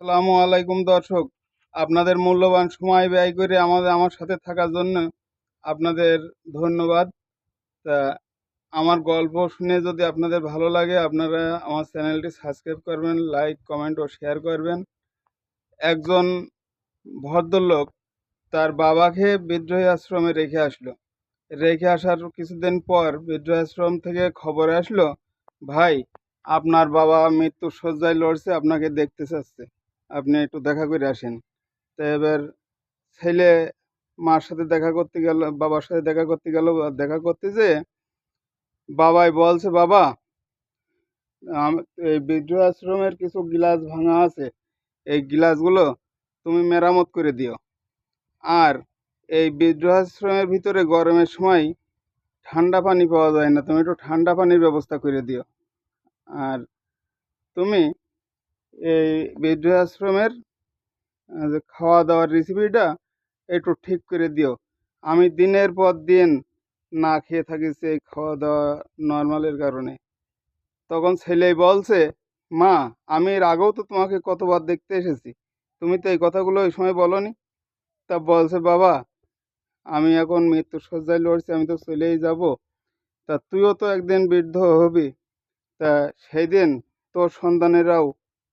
আসসালামু আলাইকুম দর্শক। আপনাদের মূল্যবান সময় ব্যয় করে আমাদের, আমার সাথে থাকার জন্য আপনাদের ধন্যবাদ। তা, আমার গল্প শুনে যদি আপনাদের ভালো লাগে, আপনারা আমার চ্যানেলটি সাবস্ক্রাইব করবেন, লাইক, কমেন্ট ও শেয়ার করবেন। একজন ভদ্রলোক তার বাবাকে বিদ্রোহী আশ্রমে রেখে আসলো। রেখে আসার কিছুদিন পর বিদ্রোহী আশ্রম থেকে খবর আসলো, ভাই, আপনার বাবা মৃত্যুর শয্যায় লড়ছে, আপনাকে দেখতে চাচ্ছে। আপনি একটু দেখা করে আসেন। তো এবার ছেলে মার সাথে দেখা করতে গেল, বাবার সাথে দেখা করতে গেল দেখা করতে যে বাবাই বলছে, বাবা এই বিদ্রোহ আশ্রমের কিছু গিলাস ভাঙা আছে। এই গিলাসগুলো তুমি মেরামত করে দিও। আর এই বিদ্রোহ আশ্রমের ভিতরে গরমের সময় ঠান্ডা পানি পাওয়া যায় না, তুমি একটু ঠান্ডা পানির ব্যবস্থা করে দিও। আর তুমি এই যে খাওয়া দাওয়ার রেসিপিটা একটু ঠিক করে দিও। আমি দিনের পর দিন না খেয়ে থাকি সেই খাওয়া দাওয়া নর্মালের কারণে। তখন ছেলেই বলছে, মা, আমি এর আগেও তো তোমাকে কতবার দেখতে এসেছি। তুমি তো এই কথাগুলো ওই সময় বলনি? তা বলছে, বাবা, আমি এখন মৃত্যুর শয্যায় লড়ছি, আমি তো চলেই যাব। তা তুইও তো একদিন বৃদ্ধ হবি। তা সেই দিন তোর সন্তানেরাও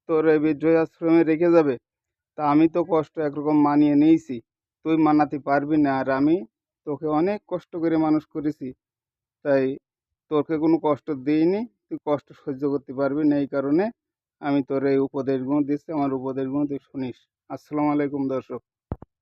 তোর এই বিদ্রোহী আশ্রমে রেখে যাবে। তা আমি তো কষ্ট একরকম মানিয়ে নিয়েছি। তুই মানাতে পারবি না আর আমি তোকে অনেক কষ্ট করে মানুষ করেছি। তাই তোকে কোনো কষ্ট দিইনি। তুই কষ্ট সহ্য করতে পারবি না এই কারণে আমি তোর এই উপদেশগুলো দিচ্ছি। আমার উপদেশগুলো তুই শুনিস। আসসালামু আলাইকুম দর্শক।